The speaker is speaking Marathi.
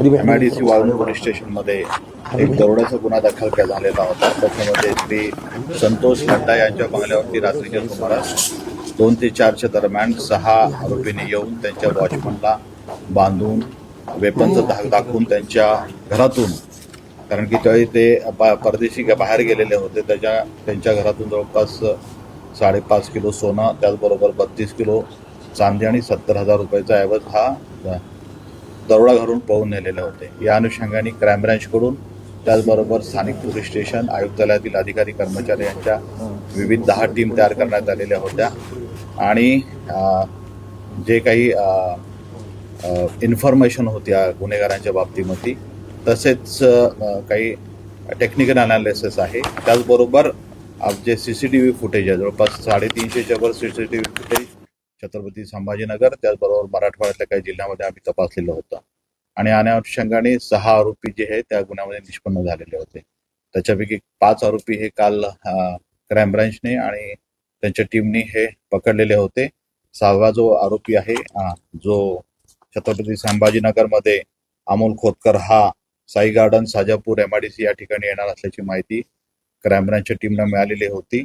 एमआयडीसी वाळूंज पोलीस स्टेशनमध्ये एक दरोड्याचा गुन्हा दाखल झालेला होता. त्याच्यामध्ये श्री संतोष नड्डा यांच्या बंगल्यावरती रात्रीच्या सुमारास दोन ते चारच्या दरम्यान सहा आरोपींनी येऊन त्यांच्या वॉचमनला बांधून वेपनचा धाक दाखवून त्यांच्या घरातून कारण की त्यावेळी ते बा- परदेशी बाहेर गेलेले होते. त्याच्या त्यांच्या घरातून जवळपास साडेपाच किलो सोनं त्याचबरोबर बत्तीस किलो चांदी आणि सत्तर हजार रुपयाचा ऐवज हा दरोडा घालून पळून नेलेले होते. या अनुषंगाने क्राईम ब्रँचकडून त्याचबरोबर स्थानिक पोलीस स्टेशन आयुक्तालयातील अधिकारी कर्मचारी यांच्या विविध दहा टीम तयार करण्यात आलेल्या होत्या. आणि जे काही इन्फॉर्मेशन होत्या गुन्हेगारांच्या बाबतीमध्ये तसेच काही टेक्निकल अनालिसिस आहे. त्याचबरोबर आप जे C C T V footage आहे जवळपास साडेतीनशेच्या वर C C T V footage Chhatrapati Sambhajinagar त्याचबरोबर मराठवाड्यातल्या काही जिल्ह्यामध्ये आम्ही तपासलेलं होतं. आणि या अनुषंगाने सहा आरोपी जे आहे त्या गुन्ह्यामध्ये निष्पन्न झालेले होते. त्याच्यापैकी पाच आरोपी हे काल क्राईम ब्रांचने आणि त्यांच्या टीमने हे पकडलेले होते. सहावा जो आरोपी आहे जो छत्रपती संभाजीनगरमध्ये अमोल खोतकर हा साई गार्डन साजापूर एमआयडीसी या ठिकाणी येणार असल्याची माहिती क्राईम ब्रँचच्या टीमला मिळालेली होती.